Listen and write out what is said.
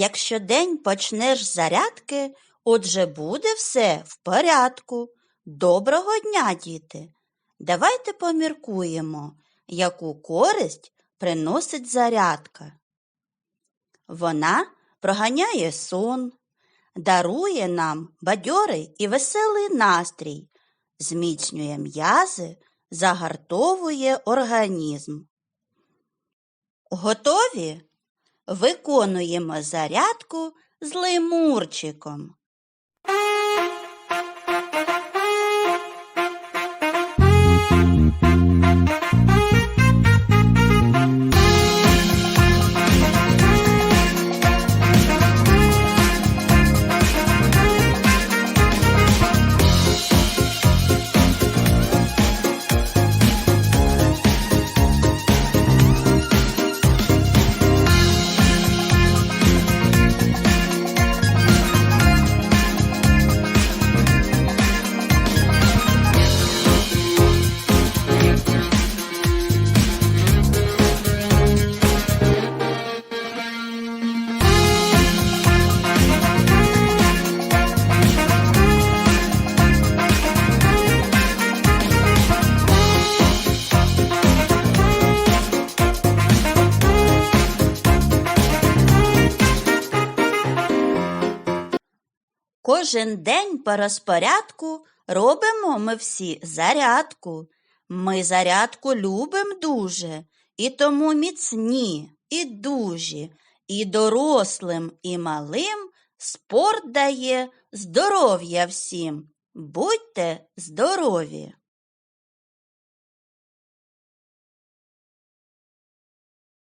Якщо день почнеш зарядки, отже буде все в порядку. Доброго дня, діти! Давайте поміркуємо, яку користь приносить зарядка. Вона проганяє сон, дарує нам бадьорий і веселий настрій, зміцнює м'язи, загартовує організм. Готові? Виконуємо зарядку з лемурчиком. Кожен день по розпорядку робимо ми всі зарядку. Ми зарядку любим дуже, і тому міцні, і дужі, і дорослим, і малим спорт дає здоров'я всім. Будьте здорові!